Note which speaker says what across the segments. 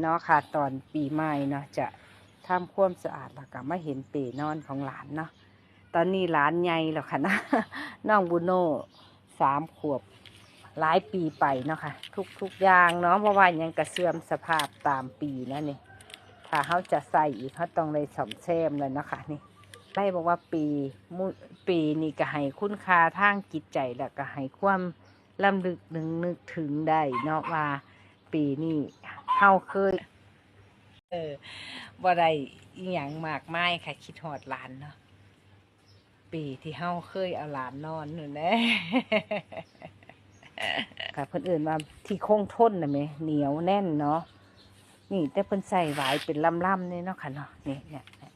Speaker 1: เนาะค่ะตอนปีใหม่เนาะจะทำความสะอาดแล้วก็มาเห็นเปลนอนของหลานเนาะตอนนี้หลานใหญ่แล้วค่ะนะน้องบุโน่สามขวบหลายปีไปเนาะค่ะทุกทุกอย่างเนาะเพราะว่ายังกระเสื่อมสภาพตามปีนะนี่ถ้าเขาจะใส่อีกเขาต้องเลยสมแซมเลยเนาะค่ะนี่ได้บอกว่าปีมุปีนี่ก็ให้คุณค่าทางจิตใจแล้วก็ให้ความลำลึกนึงนึกถึงได้เนาะว่าปีนี้ เฮาเคย เออบ่ได้อีหยังมากมายค่ะ คิดฮอดหลานเนาะปีที่เฮาเคยเอาหลานนอนนู่นแหละค่ะเพิ่นเอื่นว่าที่คงทนนะแหมเหนียวแน่นเนาะนี่ แต่เพิ่นใส่หวายเป็นลำๆนี่เนาะค่ะเนาะนี่เนี่ยเนี่ย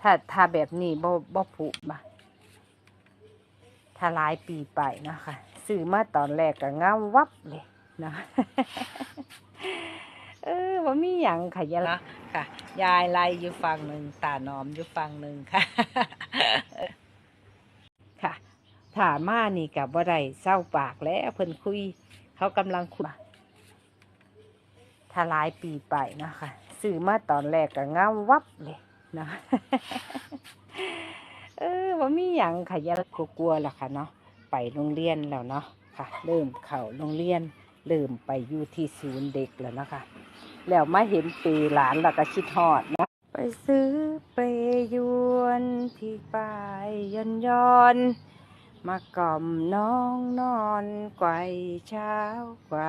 Speaker 1: ถ้าถ้าแบบนี้บ่บ่ผุบ่ะถ้าหลายปีไปเนาะค่ะซื้อมาตอนแรกก็งามวับเลยเนาะเออว่า มีหยังค่ะยายละค่ะ ยายไล่อยู่ฝั่งหนึ่งตาหนอมอยู่ฝั่งหนึ่งค่ะค่ะถามมานี่กับบ่ได้เศร้าปากแล้วเพิ่นคุย เขากำลังคุยถ้าหลายปีไปเนาะคะซื้อมาตอนแรกก็งามวับเลยเนาะเออว่ามีหยังค่ะยายละกลัวๆล่ะค่ะเนาะไปโรงเรียนแล้วเนาะค่ะ เริ่มเข้าโรงเรียน เริ่มไปอยู่ที่ศูนย์เด็กแล้วนะคะ แล้วมาเห็นปีหลานแล้วก็คิดฮอดนะไปซื้อเปรยวนที่ปายย้อนย้อนมากล่อมน้องนอนไกวเช้าไกว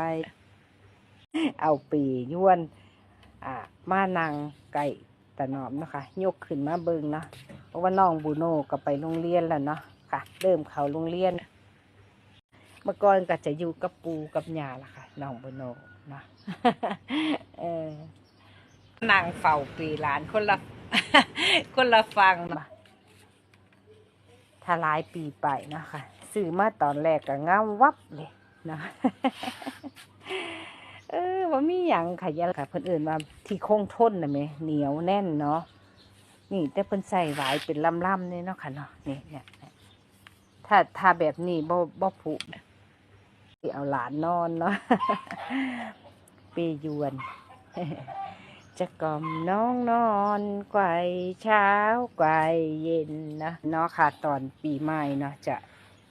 Speaker 1: เอาปียวนอ่ามานั่งไก่ตะหนอมนะคะยกขึ้นมาเบิงเนาะเพราะว่าน้องบูโน่ก็ไปโรงเรียนแล้วเนาะค่ะ เริ่มเข้าโรงเรียน เมื่อก่อนก็จะอยู่กับปูกับยาล่ะค่ะน้องโบโนเนาะ นั่งเฝ้าปีหลานคนละคนละฟังมาถ้าหลายปีไปนะคะซื้อมาตอนแรกก็ง่าวับเลยเนาะเออว่ามีหยังค่ะยายค่ะเพิ่นอื่นว่าที่คงทนนะแหมเหนียวแน่นเนาะนี่แต่เพิ่นใส่หวายเป็นลำๆนี่เนาะค่ะเนาะนี่เนี่ยถ้าถ้าแบบนี้บ่บ่ผุเอาหลานนอนเนาะเปยวน จะกล่อมน้องนอนไกวเช้าไกวเย็นนะเนาะค่ะตอนปีใหม่เนาะจะ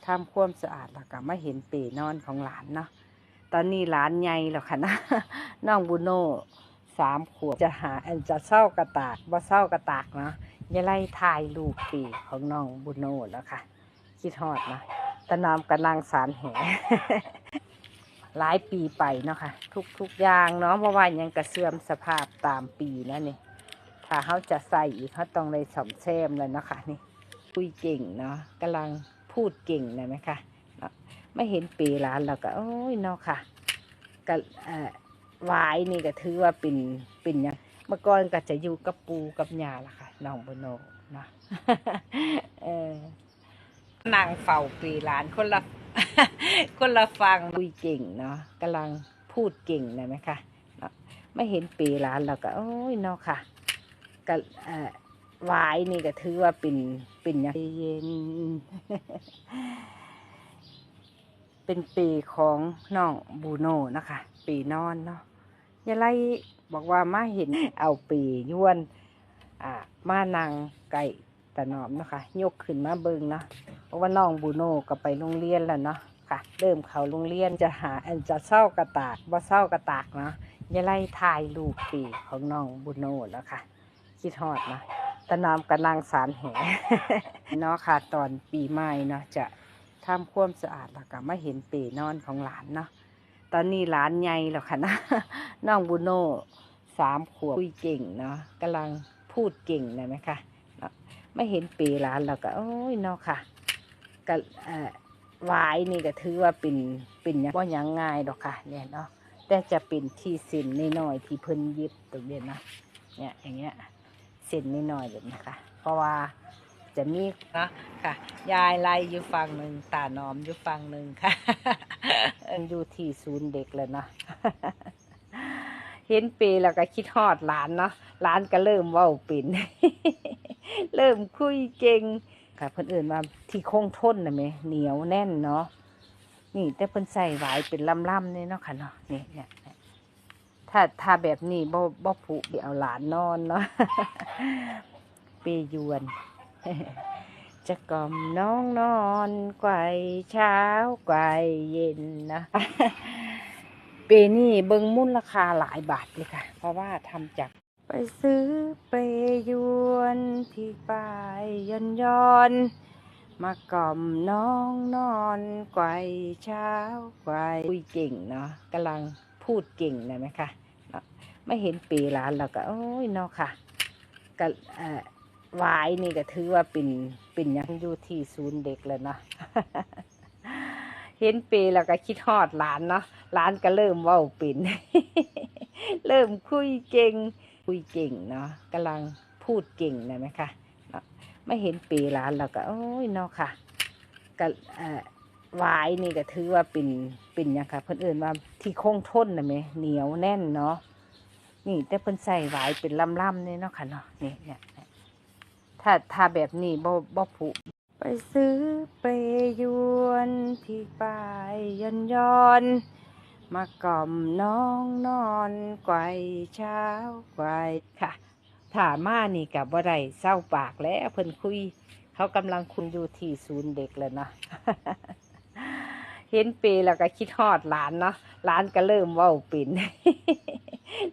Speaker 1: ทำความสะอาดแล้วก็มาเห็นเปนอนของหลานเนาะตอนนี้หลานใหญ่แล้วค่ะนะน้องบุโน่สามขวบจะหาอันจะเศร้ากระตากบ่เศร้ากระตากเนาะย่าไล่ถ่ายลูกปีของน้องบุโน่แล้วค่ะคิดฮอดนะตะนอมกำลังสารแห หลายปีไปเนาะค่ะทุกทุกอย่างเนาะเพราะว่ายังกระเสื่อมสภาพตามปีนะนี่ถ้าเขาจะใส่อีกเขาต้องเลยสอมแซมเลยเนาะค่ะนี่คุยเก่งเนาะกำลังพูดเก่งเลยไหมคะเนาะไม่เห็นปีหลานเราก็โอ้ยเนาะค่ะก็เอ่อหวายนี่ก็ถือว่าเป็นเป็นยังเมื่อก่อนก็จะอยู่กับปูกับยาล่ะค่ะน้องโบโนเนาะเออนางเฝ้าปีหลานคนละ คนละฟังคุยเก่งเนาะกำลังพูดเก่งเลยไหมคะเนาะไม่เห็นปีหลานเราก็โอ้ยเนาะค่ะก็วายนี่ก็ถือว่าเป็นเป็นอย่างเย็น เป็นปีของน้องบูโน่นะคะ ปีนอนเนาะยายไล่บอกว่ามาเห็นเอาปียวน อ่ามานั่งไก่ตะนอมนะคะ ยกขึ้นมาเบิงเนาะ ราะว่าน้องบูโน่ก็ไปโรงเรียนแล้วเนาะค่ะ เริ่มเข้าโรงเรียนจะหาอันจะเศร้ากระตากบ่เศร้ากระตากเนาะย่าไล่ถ่ายลูกปีของน้องบูโน่แล้วค่ะ คิดฮอดนะตะนอมกำลังสารแหเนาะค่ะตอนปีใหม่เนาะจะทำความสะอาดแล้วก็มาเห็นเปนอนของหลานเนาะตอนนี้หลานใหญ่แล้วค่ะนะน้องบูโน่สามขวบคุยเก่งเนาะกำลังพูดเก่งเลยไหมคะเนาะไม่เห็นปีหลานเราก็โอ้ยเนาะค่ะ ก็เอ่อหวายนี่ก็ถือว่าเป็นเป็นหยังว่ายังง่ายดอกค่ะเนี่ยเนาะแต่จะเป็นที่เส้นน้อยๆที่เพิ่นเย็บตรงนี้นะเนี่ยอย่างเงี้ยเส้นน้อยๆแบบนี้ค่ะ เพราะว่าจะมีนะค่ะ ยายไล่อยู่ฝั่งหนึ่งตาหนอมอยู่ฝั่งหนึ่งค่ะอยู่ที่ศูนย์เด็กแล้วเนาะเห็นปีแล้วก็คิดฮอดหลานเนาะหลานก็เริ่มเว้าเป็นเริ่มคุยเก่ง ค่ะเพิ่นเอื่นว่าที่คงทนนะแหมเหนียวแน่นเนาะนี่แต่เพิ่นใส่หวายเป็นลำๆนี่เนาะค่ะเนาะนี่เนี่ยถ้าถ้าแบบนี้บ่บ่ผูกเดี๋ยวหลานนอนเนาะเปยวนจะกล่อมน้องนอนไกวเช้าไกวเย็นนะเปนี่เบิงมูลราคาหลายบาทเลยค่ะ เพราะว่าทำจากไปซื้อเปยวนที่ ป้ายยอนย้อน มากล่อมน้องนอนไกวเช้าไกวคุยเก่งเนาะกำลังพูดเก่งนะไหมคะเนาะไม่เห็นปีร้านเราก็โอ้ยเนาะค่ะก็เออวายนี่ก็ถือว่าเป็นเป็นยังอยู่ที่ศูนย์เด็กแล้วเนาะเห็นปีแล้วก็คิดฮอดหลานเนาะหลานก็เริ่มเว้าเป็นเริ่มคุยเก่งคุยเก่งเนาะกำลังพูดเก่งนะไหมคะเนาะ ไม่เห็นปีร้านเราก็โอ้ยเนาะค่ะก็เอ่อหวายนี่ก็ถือว่าเป็นเป็นยังค่ะเพื่อนเอื่นว่าที่คงทนนะไหมเหนียวแน่นเนาะนี่แต่เพิ่นใส่วายเป็นลำๆเนี่ยเนาะค่ะเนาะนี่เนี่ยถ้าถ้าแบบนี้บ่บ่ผุไปซื้อเปยวนที่ป้ายยอนยอนมากล่อมน้องนอนไกวเช้าไกวค่ะ ถามานี่กับบ่ได้เศร้าปากแล้วเพิ่นคุย เขากำลังคุยอยู่ที่ศูนย์เด็กแล้วนะเห็นปีแล้วก็คิดฮอดหลานเนาะหลานก็เริ่มว้าเป็น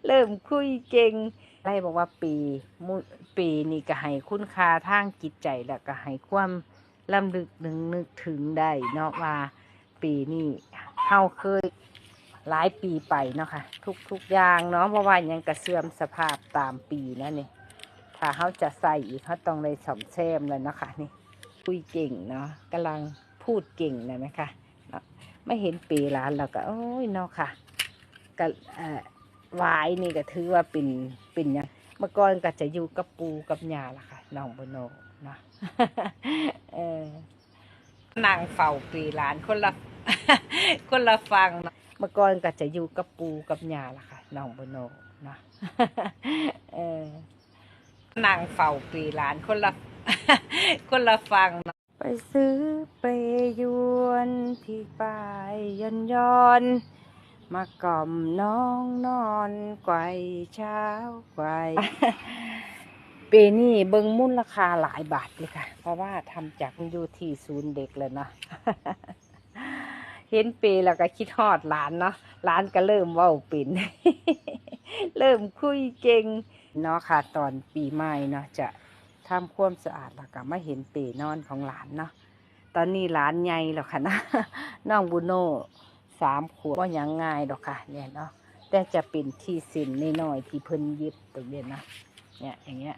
Speaker 1: เริ่มคุยเก่งไล่บอกว่าปีมุปีนี่ก็ให้คุณค่าทางจิตใจแล้วก็ให้ความลำลึกนึงนึกถึงได้เนาะว่าปีนี้เฮาเคย หลายปีไปเนาะค่ะทุกทุกอย่างเนาะเพราะว่ายังกระเสื่อมสภาพตามปีนะนี่ถ้าเขาจะใส่อีกเขาต้องเลยสอมแซมเลยเนาะค่ะนี่คุยเก่งเนาะกำลังพูดเก่งนะไหมคะเนาะไม่เห็นปีร้านเราก็โอ้ยเนาะค่ะก็เอ่อวายนี่ก็ถือว่าเป็นเป็นยังเมื่อก่อนก็จะอยู่กับปูกับยาล่ะค่ะน้องโบโนเนาะเออนั่งเฝ้าปีร้านคนละคนละฟังเนาะ เมื่อก่อนก็จะอยู่กับปูกับยาล่ะค่ะน้องโบโนเนาะเออนั่งเฝ้าปีหลานคนละคนละฟัง ไปซื้อเปยวนที่ป้ายยอนยอนมากล่อมน้องนอนไกวเช้าไกวเปนี่เบิงมูลราคาหลายบาทเลยค่ะ เพราะว่าทำจากอยู่ที่ศูนย์เด็กเลยนะ เห็นเปแล้วก็คิดฮอดหลานเนาะหลานก็เริ่มเว้าเป็นเริ่มคุยเก่งเนาะค่ะตอนปีใหม่เนาะจะทำความสะอาดแล้วก็มาเห็นเปนอนของหลานเนาะตอนนี้หลานใหญ่แล้วค่ะนะน้องบูโน่สามขวบว่ายังง่ายดอกค่ะ เนี่ยเนาะแต่จะเป็นที่เส้นน้อยๆที่เพิ่นเย็บตรงเนี้ยนะเนี่ยอย่างเงี้ย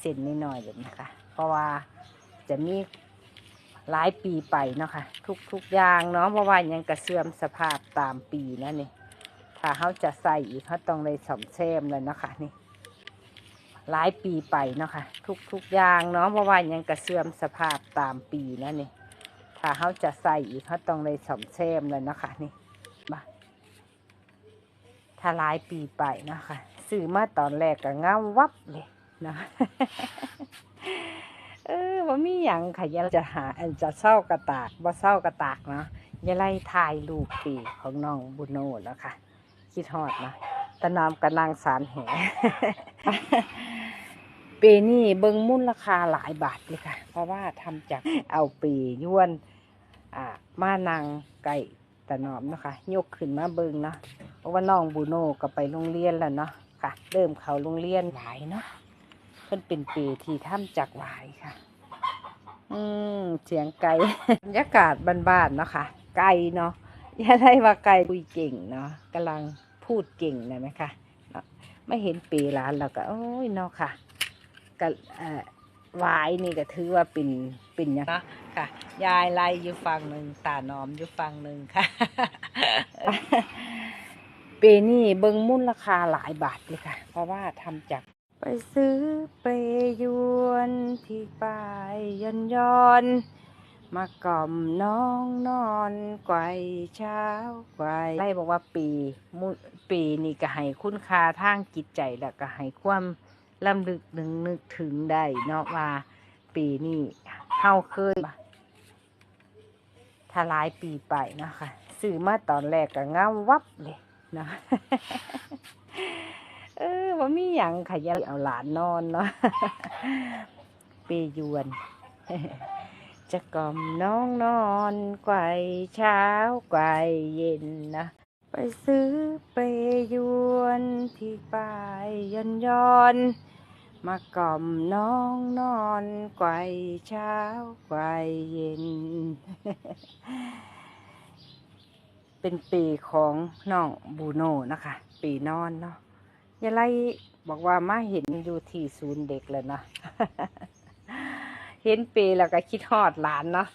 Speaker 1: เส้นน้อยๆแบบนี้ค่ะ เพราะว่าจะมี หลายปีไปเนาะค่ะทุกทุกอย่างเนาะเพราะว่ายังกระเสื่อมสภาพตามปีนะนี่ถ้าเขาจะใส่อีกเขาต้องเลยสอมแซมเลยเนาะค่ะนี่หลายปีไปเนาะค่ะทุกทุกอย่างเนาะเพราะว่ายังกระเสื่อมสภาพตามปีนะนี่ถ้าเขาจะใส่อีกเขาต้องเลยสอมแซมเลยเนาะค่ะนี่มาถ้าหลายปีไปเนาะค่ะซื้อมาตอนแรกก็เงาวับเลยเนาะ ออว่ามีอย่างค่ะยาจะหาอันจะเศร้ากระตากว่าเศร้ากระตากเนาะย่าไล่ถ่ายรูปปีของน้องบุโนแล้วค่ะคิดฮอดนะตะนอมกำลังสารแหเปนี่เบิงมูลราคาหลายบาทเลยค่ะ เพราะว่าทำจากเอาปีย้วนอ่ามานางไก่ตะนอมนะคะยกขึ้นมาเบิงเนาะเพราะว่าน้องบูโนก็ไปโรงเรียนแล้วเนาะค่ะ เริ่มเขาโรงเรียนหลายเนาะ พิ่นเป็นปีที่ถ้ำจากวายค่ะ อืมเสียงไก่บรรยากาศบ้านๆเนาะค่ะ ไก่เนาะอย่าได้ว่าไก่คุยเก่งเนาะกำลังพูดเก่งนะไหมคะเนาะไม่เห็นปีร้านเราก็โอ้ยเนาะค่ะก็เออวายนี่ก็ถือว่าเป็นเป็นยังเนาะค่ะ ยายไล่อยู่ฝั่งหนึ่งตานอมอยู่ฝั่งหนึ่งค่ะเปนี่เบิงมูลราคาหลายบาทเลยค่ะ เพราะว่าทำจาก ไปซื้อเปยวนที่ป้ายยอนยอน มากล่อมน้องนอนไกวเช้าไกวไล่บอกว่าปีมุปีนี่ก็ให้คุณค่าทางจิตใจแล้วก็ให้ความลำลึกนึงนึกถึงได้เนาะว่า ปีนี้เฮาเคยถ้าหลายปีไปนะคะซื้อมาตอนแรกก็เงาวับเลยนะ เนาะว่ามีหยังค่ะอย่าเอาหลานนอนเนาะเปยวน จะกล่อมน้องนอนไกวเช้าไกวเย็นนะไปซื้อเปยวนที่ป้ายยอนยอนมากล่อมน้องนอนไกวเช้าไกวเย็น เป็นปีของน้องบูโนนะคะ ปีนอนเนาะ ยายไล่บอกว่ามาเห็นอยู่ที่ศูนย์เด็กเลยนะ เห็นเปแล้วก็คิดทอดหลานเนาะ